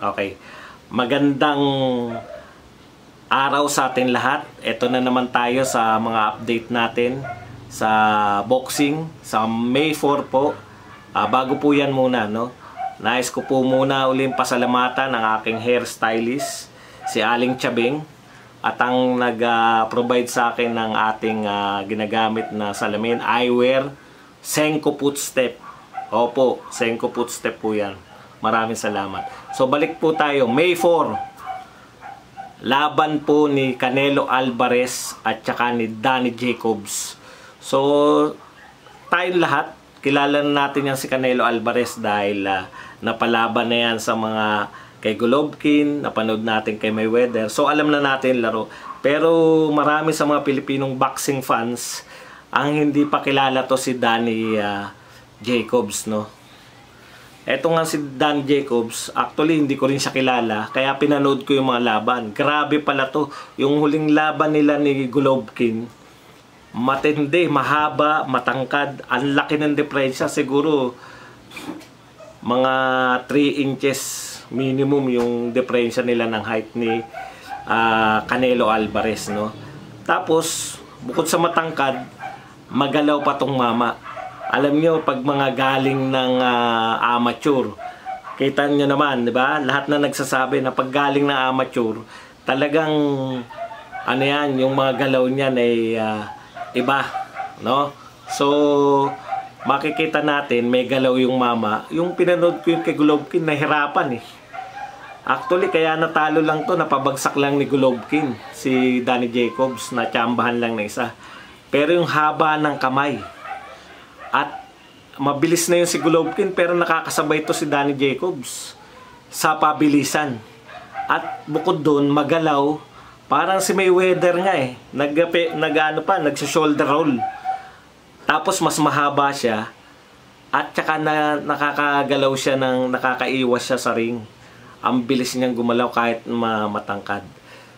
Okay. Magandang araw sa atin lahat. Ito na naman tayo sa mga update natin sa boxing sa May 4 po. Ah, bago po yan muna, no? Nais ko po muna uling pasalamatan ang aking hairstylist, si Aling Chabeng. At ang nag-provide sa akin ng ating ah, ginagamit na salamin, eyewear, Senko Footstep. Opo, Senko Footstep po yan. Maraming salamat. So balik po tayo. May 4. Laban po ni Canelo Alvarez at saka ni Danny Jacobs. So tayong lahat, kilala na natin yan si Canelo Alvarez dahil ah, napalaban na yan sa mga kay Golovkin, napanood natin kay Mayweather. So alam na natin laro. Pero marami sa mga Pilipinong boxing fans ang hindi pa kilala to si Danny ah, Jacobs, no? Eto nga si Dan Jacobs, actually hindi ko rin siya kilala, kaya pinanood ko yung mga laban. Grabe pala to, yung huling laban nila ni Golovkin, matindi, mahaba, matangkad, ang laki ng diferensya siguro mga 3 inches minimum yung diferensya nila ng height ni ah, Canelo Alvarez no. Tapos bukod sa matangkad, magalaw pa tong mama. Alam nyo, pag mga galing ng ah, amateur, kita nyo naman, di ba? Lahat na nagsasabi na pag galing ng amateur, talagang, ano yan, yung mga galaw niyan ay ah, iba, no? So, makikita natin, may galaw yung mama. Yung pinanood ko yung kay Golovkin, nahirapan eh. Actually, kaya natalo lang to, napabagsak lang ni Golovkin, si Danny Jacobs, na tsambahan lang na isa. Pero yung haba ng kamay, at mabilis na yung si Golovkin, pero nakakasabay to si Danny Jacobs sa pabilisan. At bukod doon, magalaw, parang si Mayweather nga eh. Nag, nag ano pa, nagsa-shoulder roll. Tapos mas mahaba siya. At saka na, nakakagalaw siya ng nakakaiwas siya sa ring. Ang bilis niyang gumalaw kahit ma- matangkad.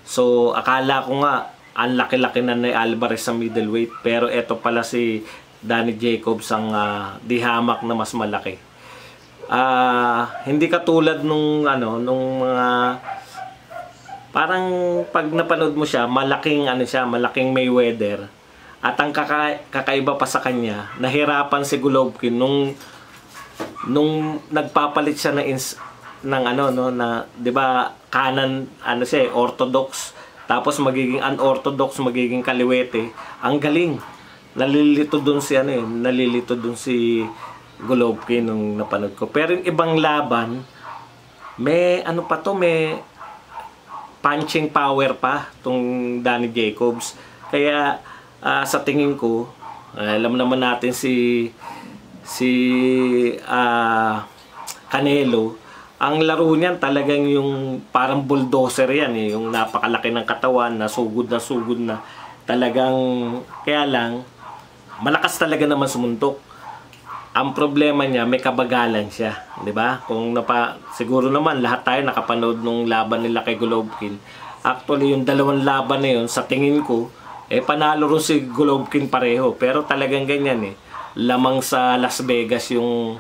So akala ko nga ang laki-laki na ni Alvarez sa middleweight pero eto pala si Danny Jacobs ang ah, dihamak na mas malaki. Ah, hindi katulad nung ano nung mga parang pag napanood mo siya, malaking ano siya, malaking Mayweather. At ang kaka- kakaiba pa sa kanya, nahirapan si Golovkin nung nung nagpapalit siya ng ins- ng ano no na 'di ba kanan ano siya eh, orthodox tapos magiging unorthodox magiging kaliwete ang galing nalilito dun si ano eh nalilito dun si Golovkin nung napanood ko pero yung ibang laban may ano pa to may punching power pa tong Danny Jacobs. Kaya ah, sa tingin ko, alam naman natin si si ah, Canelo, ang laro niyan talagang yung parang bulldozer yan eh, yung napakalaki ng katawan, na sugod na sugod na. Talagang kaya lang malakas talaga naman sumuntok ang problema niya may kabagalan siya, 'di ba? Kung napa siguro naman lahat tayo nakapanood nung laban nila kay Golovkin. Actually, yung dalawang laban na yun sa tingin ko eh panalo rin si Golovkin pareho, pero talagang ganyan eh. Lamang sa Las Vegas yung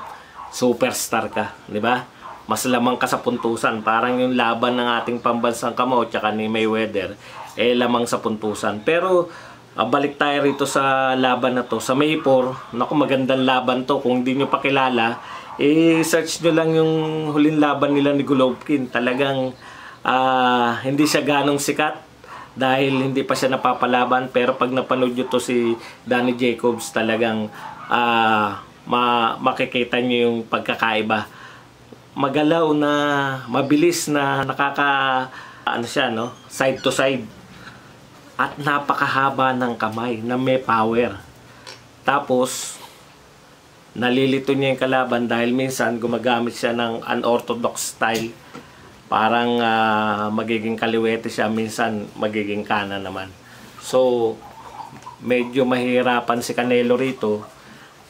superstar ka, 'di ba? Mas lamang ka sa puntusan, parang yung laban ng ating pambansang kamao tsaka ni Mayweather eh lamang sa puntusan. Pero Ah, balik tayo rito sa laban na to. Sa May 4, naku magandang laban to. Kung hindi nyo pa kilala, i-search nyo lang yung huling laban nila ni Golovkin. Talagang ah, hindi siya ganong sikat dahil hindi pa siya napapalaban. Pero pag napanood nyo to si Danny Jacobs, talagang ah, ma makikita nyo yung pagkakaiba. Magalaw na, mabilis na nakaka ano siya no, side to side at napakahaba ng kamay na may power. Tapos, nalilito niya yung kalaban dahil minsan gumagamit siya ng unorthodox style. Parang ah, magiging kaliwete siya, minsan magiging kanan naman. So, medyo mahirapan si Canelo rito.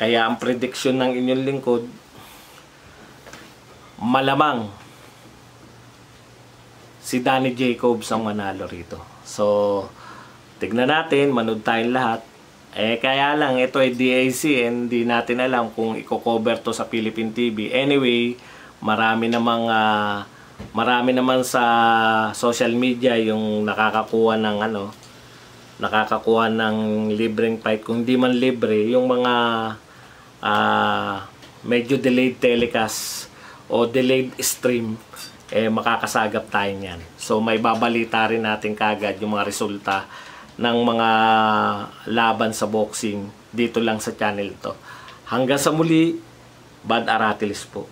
Kaya ang prediction ng inyong lingkod, malamang si Danny Jacobs ang manalo rito. So, tignan natin, manood tayong lahat. Eh, kaya lang, ito ay DAC and hindi natin alam kung i-cover to sa Philippine TV. Anyway, marami namang uh, marami naman sa social media yung nakakakuha ng ano, nakakakuha ng libreng fight. Kung di man libre, yung mga ah, medyo delayed telecast o delayed stream, eh makakasagap tayo niyan. So may babalita rin natin kagad yung mga resulta ng mga laban sa boxing dito lang sa channel to. Hanggang sa muli, Bad Aratilis po.